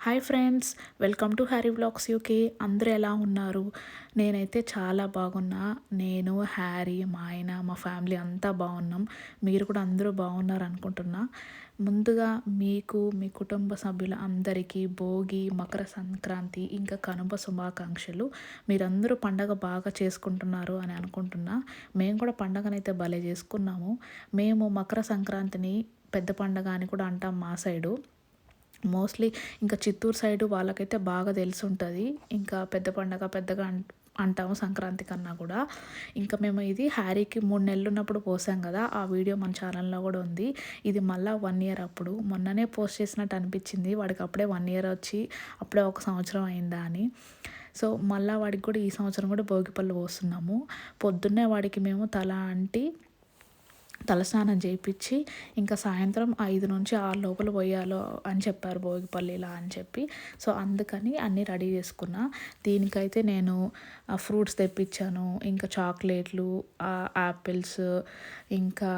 Hi friends welcome to Harry blogs UK. అందరూ ఎలా ఉన్నారు? నేనైతే చాలా బాగున్నా. నేను హ్యారీ మా ఆయన మా ఫ్యామిలీ అంతా బాగున్నాం. మీరు కూడా అందరూ బాగున్నారు అనుకుంటున్నా. ముందుగా మీకు మీ కుటుంబ సభ్యుల అందరికీ భోగి మకర సంక్రాంతి ఇంకా కనుమ శుభాకాంక్షలు. మీరందరూ పండగ బాగా చేసుకుంటున్నారు అని అనుకుంటున్నా. మేము కూడా పండగనైతే భలే చేసుకున్నాము. మేము మకర సంక్రాంతిని పెద్ద పండగ అని కూడా అంటాం మా సైడు. మోస్ట్లీ ఇంకా చిత్తూరు సైడు వాళ్ళకైతే బాగా తెలిసి ఉంటుంది ఇంకా పెద్ద పండగ పెద్దగా అంటాము సంక్రాంతి కన్నా కూడా. ఇంకా మేము ఇది హ్యారీకి మూడు నెలలు ఉన్నప్పుడు పోసాం కదా ఆ వీడియో మన ఛానల్లో కూడా ఉంది. ఇది మళ్ళీ వన్ ఇయర్ అప్పుడు. మొన్ననే పోస్ట్ చేసినట్టు అనిపించింది. వాడికి అప్పుడే వన్ ఇయర్ వచ్చి అప్పుడే ఒక సంవత్సరం అయిందా అని. సో మళ్ళీ వాడికి కూడా ఈ సంవత్సరం కూడా భోగిపళ్ళు పోస్తున్నాము. పొద్దున్నే వాడికి మేము తల అంటి తలస్నానం చేయించి ఇంకా సాయంత్రం ఐదు నుంచి ఆరు లోపల పోయాలో అని చెప్పారు భోగిపల్లిలా అని చెప్పి. సో అందుకని అన్నీ రెడీ చేసుకున్నా. దీనికైతే నేను ఫ్రూట్స్ తెప్పించాను ఇంకా చాక్లెట్లు యాపిల్స్ ఇంకా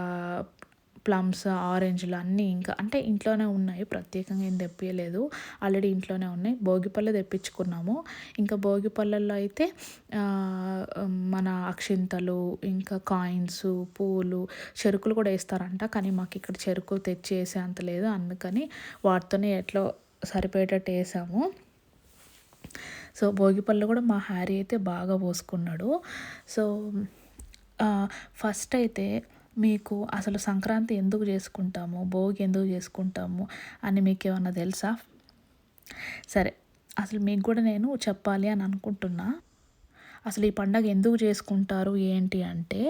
ప్లమ్స్ ఆరెంజ్లు అన్నీ ఇంకా అంటే ఇంట్లోనే ఉన్నాయి. ప్రత్యేకంగా ఏం తెప్పియలేదు. ఆల్రెడీ ఇంట్లోనే ఉన్నాయి. భోగిపళ్ళు తెప్పించుకున్నాము. ఇంకా భోగిపళ్ళల్లో అయితే మన అక్షింతలు ఇంకా కాయిన్స్ పూలు చెరుకులు కూడా వేస్తారంట. కానీ మాకు ఇక్కడ చెరుకు తెచ్చి వేసే అంత లేదు. అందుకని వాటితోనే ఎట్లా సరిపోయేటట్టు వేసాము. సో భోగిపళ్ళు కూడా మా హ్యారీ అయితే బాగా పోసుకున్నాడు. సో ఫస్ట్ అయితే మీకు అసలు సంక్రాంతి ఎందుకు చేసుకుంటాము? భోగి ఎందుకు చేసుకుంటాము? అని మీకు ఏమన్నా తెలుసా? సరే అసలు మీకు కూడా నేను చెప్పాలి అని అనుకుంటున్నా. అసలు ఈ పండగ ఎందుకు చేసుకుంటారు ఏంటి అంటే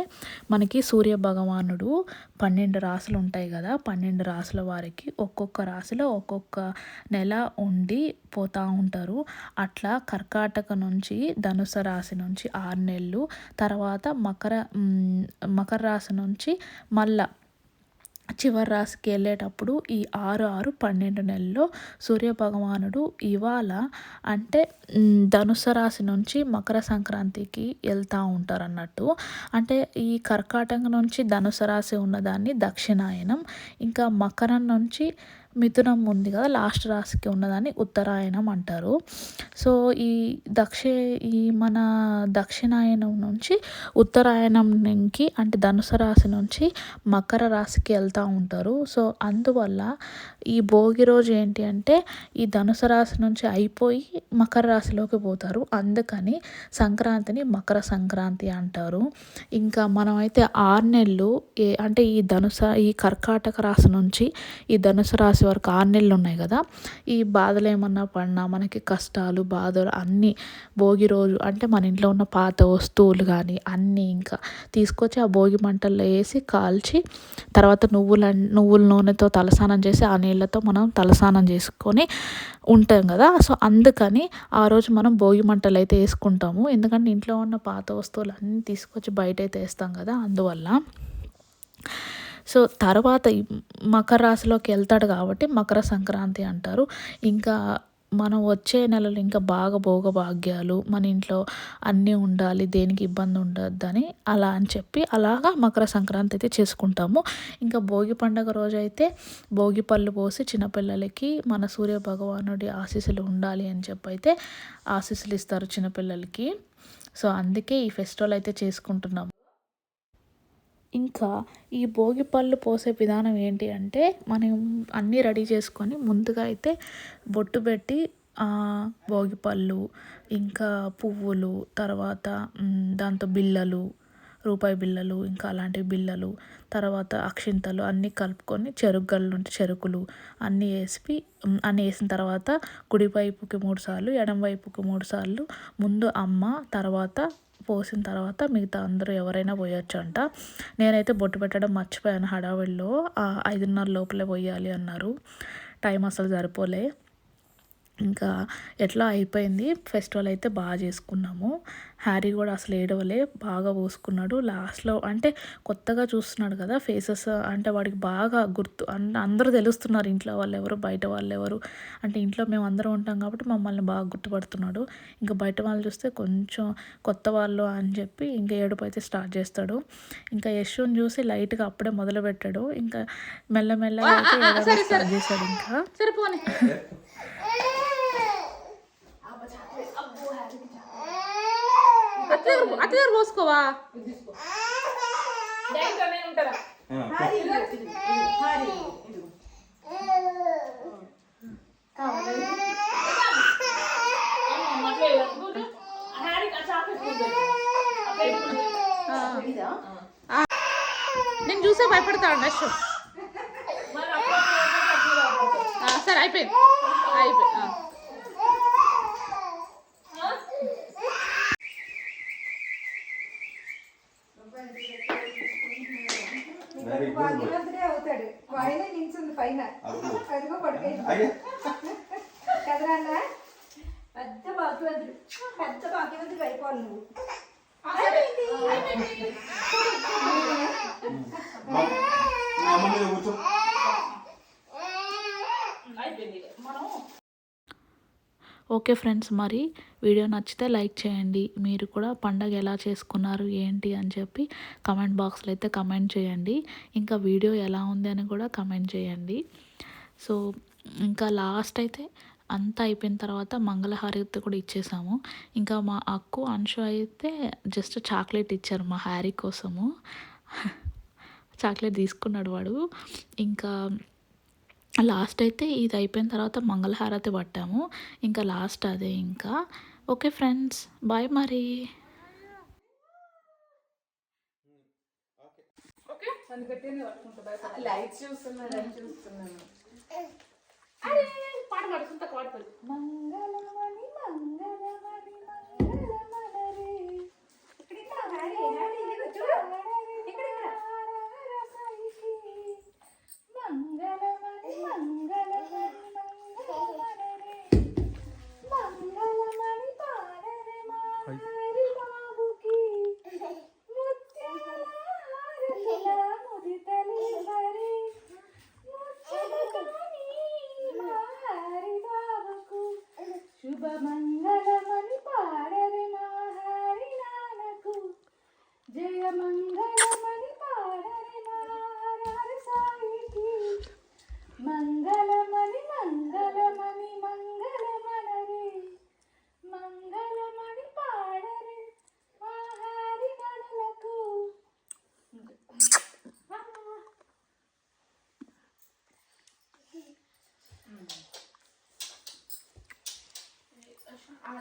మనకి సూర్య భగవానుడు పన్నెండు రాసులు ఉంటాయి కదా పన్నెండు రాసుల వారికి ఒక్కొక్క రాశిలో ఒక్కొక్క నెల ఉండి పోతూ ఉంటారు. అట్లా కర్కాటక నుంచి ధనుసు రాశి నుంచి ఆరు నెలలు తర్వాత మకర మకర రాశి నుంచి మళ్ళా చివరి రాశికి వెళ్ళేటప్పుడు ఈ ఆరు ఆరు పన్నెండు నెలల్లో సూర్యభగవానుడు ఇవాళ అంటే ధనుసు రాశి నుంచి మకర సంక్రాంతికి వెళ్తూ ఉంటారు అన్నట్టు అంటే ఈ కర్కాటక నుంచి ధనుసు రాశి ఉన్నదాన్ని దక్షిణాయనం ఇంకా మకరం నుంచి మిథునం ఉంది కదా లాస్ట్ రాశికి ఉన్నదాన్ని ఉత్తరాయణం అంటారు. సో ఈ దక్ష ఈ మన దక్షిణాయనం నుంచి ఉత్తరాయణంకి అంటే ధనుసు రాశి నుంచి మకర రాశికి వెళ్తూ ఉంటారు. సో అందువల్ల ఈ భోగి రోజు ఏంటి అంటే ఈ ధనుసు రాశి నుంచి అయిపోయి మకర రాశిలోకి పోతారు. అందుకని సంక్రాంతిని మకర సంక్రాంతి అంటారు. ఇంకా మనమైతే ఆరు నెలలు ఏ అంటే ఈ ధనుస ఈ కర్కాటక రాశి నుంచి ఈ ధనుసు రాశి వరకు ఆరు నెలలు ఉన్నాయి కదా. ఈ బాధలు ఏమన్నా పడినా మనకి కష్టాలు బాధలు అన్నీ భోగి రోజు అంటే మన ఇంట్లో ఉన్న పాత వస్తువులు కానీ అన్నీ ఇంకా తీసుకొచ్చి ఆ భోగి మంటల్లో వేసి కాల్చి తర్వాత నువ్వుల నువ్వుల నూనెతో తలస్నానం చేసి ఆ నీళ్ళతో మనం తలస్నానం చేసుకొని ఉంటాం కదా. సో అందుకని ఆ రోజు మనం భోగి మంటలు అయితే వేసుకుంటాము. ఎందుకంటే ఇంట్లో ఉన్న పాత వస్తువులు అన్నీ తీసుకొచ్చి బయట అయితే వేస్తాం కదా. అందువల్ల సో తర్వాత మకర రాశిలోకి వెళ్తాడు కాబట్టి మకర సంక్రాంతి అంటారు. ఇంకా మనం వచ్చే నెలలు ఇంకా బాగా భోగభాగ్యాలు మన ఇంట్లో అన్నీ ఉండాలి దేనికి ఇబ్బంది ఉండొద్దని అలా అని చెప్పి అలాగా మకర సంక్రాంతి అయితే చేసుకుంటాము. ఇంకా భోగి పండుగ రోజైతే భోగి పళ్ళు పోసి చిన్నపిల్లలకి మన సూర్య భగవానుడి ఆశీస్సులు ఉండాలి అని చెప్పి అయితే ఆశీస్సులు ఇస్తారు చిన్నపిల్లలకి. సో అందుకే ఈ ఫెస్టివల్ అయితే చేసుకుంటున్నాము. ఇంకా ఈ భోగి పళ్ళు పోసే విధానం ఏంటి అంటే మనం అన్నీ రెడీ చేసుకొని ముందుగా అయితే బొట్టు పెట్టి భోగి పళ్ళు ఇంకా పువ్వులు తర్వాత దాంతో బిళ్ళలు రూపాయి బిళ్ళలు ఇంకా అలాంటి బిళ్ళలు తర్వాత అక్షింతలు అన్నీ కలుపుకొని చెరుకు నుండి చెరుకులు అన్నీ వేసి అన్నీ వేసిన తర్వాత కుడివైపుకి మూడు సార్లు ఎడం వైపుకి మూడు సార్లు ముందు అమ్మ తర్వాత పోసిన తర్వాత మిగతా అందరూ ఎవరైనా పోయొచ్చు అంట నేనైతే బొట్టు పెట్టడం మర్చిపోయాను హడావిడిలో. ఐదున్నర లోపలే పోయాలి అన్నారు. టైం అసలు సరిపోలే. ఇంకా ఎట్లా అయిపోయింది? ఫెస్టివల్ అయితే బాగా చేసుకున్నాము. హ్యారీ కూడా అసలు ఏడవలే బాగా పోసుకున్నాడు. లాస్ట్లో అంటే కొత్తగా చూస్తున్నాడు కదా ఫేసెస్ అంటే వాడికి బాగా గుర్తు అందరూ తెలుస్తున్నారు ఇంట్లో వాళ్ళు ఎవరు బయట వాళ్ళు ఎవరు అంటే ఇంట్లో మేము అందరం ఉంటాం కాబట్టి మమ్మల్ని బాగా గుర్తుపడుతున్నాడు. ఇంకా బయట వాళ్ళు చూస్తే కొంచెం కొత్త వాళ్ళు అని చెప్పి ఇంకా ఏడుపు అయితే స్టార్ట్ చేస్తాడు. ఇంకా యశ్వని చూసి లైట్గా అప్పుడే మొదలు పెట్టాడు ఇంకా మెల్లమెల్లగా అయితే స్టార్ట్ చేశాడు ఇంకా. అత్తగారు పోసుకోవా? నేను చూసే భయపడతా నెక్స్ట్ సరే అయిపోయింది. అయిపోయింది కదరా పెద్ద భాగ్యవంతుడు. పెద్ద భాగ్యవంతుడు అయిపోవాలి నువ్వు. ఓకే ఫ్రెండ్స్ మరి వీడియో నచ్చితే లైక్ చేయండి. మీరు కూడా పండగ ఎలా చేసుకున్నారు ఏంటి అని చెప్పి కమెంట్ బాక్స్లో అయితే కమెంట్ చేయండి. ఇంకా వీడియో ఎలా ఉంది అని కూడా కమెంట్ చేయండి. సో ఇంకా లాస్ట్ అయితే అంతా అయిపోయిన తర్వాత మంగళహారతి కూడా ఇచ్చేసాము. ఇంకా మా అక్కు అంశు అయితే జస్ట్ చాక్లెట్ ఇచ్చారు మా హ్యారీ కోసము. చాక్లెట్ తీసుకున్నాడు వాడు. ఇంకా లాస్ట్ అయితే ఇది అయిపోయిన తర్వాత మంగళహారతి పట్టాము. ఇంకా లాస్ట్ అదే ఇంకా. ఓకే ఫ్రెండ్స్ బాయ్ మరి. లైట్స్ చూస్తున్నారు? చూస్తున్నాను. శుభమంగళమని పాడ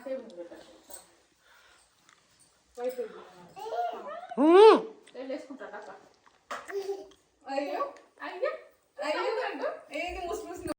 谁？嗯。